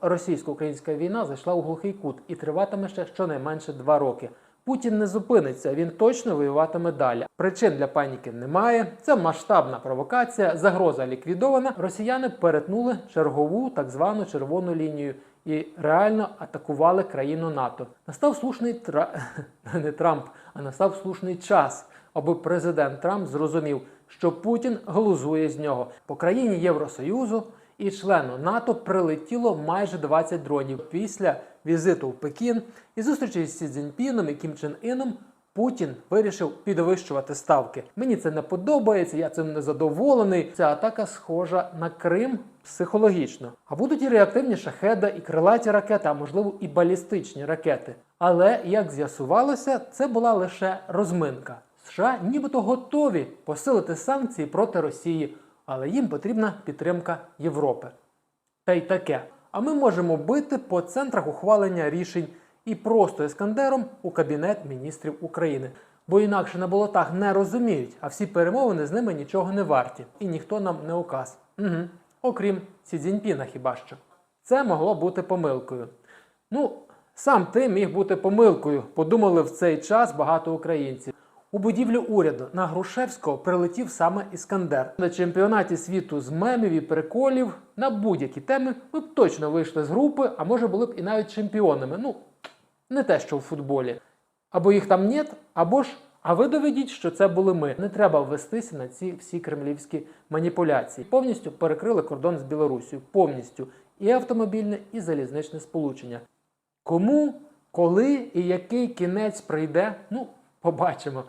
російсько-українська війна зайшла у глухий кут і триватиме ще щонайменше два роки. Путін не зупиниться, він точно воюватиме далі. Причин для паніки немає. Це масштабна провокація, загроза ліквідована. Росіяни перетнули чергову так звану червону лінію і реально атакували країну НАТО. Настав слушний тра... не Трамп, а настав слушний час, аби президент Трамп зрозумів, що Путін глузує з нього по країні Євросоюзу і члену НАТО прилетіло майже 20 дронів після візиту в Пекін і зустрічі з Сі Цзіньпіном і Кім Чен Іном. Путін вирішив підвищувати ставки. Мені це не подобається, я цим не задоволений. Ця атака схожа на Крим психологічно. А будуть і реактивні шахеда, і крилаті ракети, а можливо і балістичні ракети. Але як з'ясувалося, це була лише розминка. США нібито готові посилити санкції проти Росії, але їм потрібна підтримка Європи. Та й таке. А ми можемо бити по центрах ухвалення рішень і просто ескандером у Кабінет міністрів України. Бо інакше на болотах не розуміють, а всі перемовини з ними нічого не варті, і ніхто нам не указ. Угу. Окрім Сі Цзіньпіна хіба що. Це могло бути помилкою. Ну, сам ти міг бути помилкою, подумали в цей час багато українців. У будівлю уряду на Грушевського прилетів саме Іскандер. На чемпіонаті світу з мемів і приколів на будь-які теми ми б точно вийшли з групи, а може були б і навіть чемпіонами. Ну, не те, що в футболі. Або їх там нет, або ж, а ви доведіть, що це були ми. Не треба вестися на ці всі кремлівські маніпуляції. Повністю перекрили кордон з Білорусію. Повністю і автомобільне, і залізничне сполучення. Кому, коли і який кінець прийде, ну, побачимо.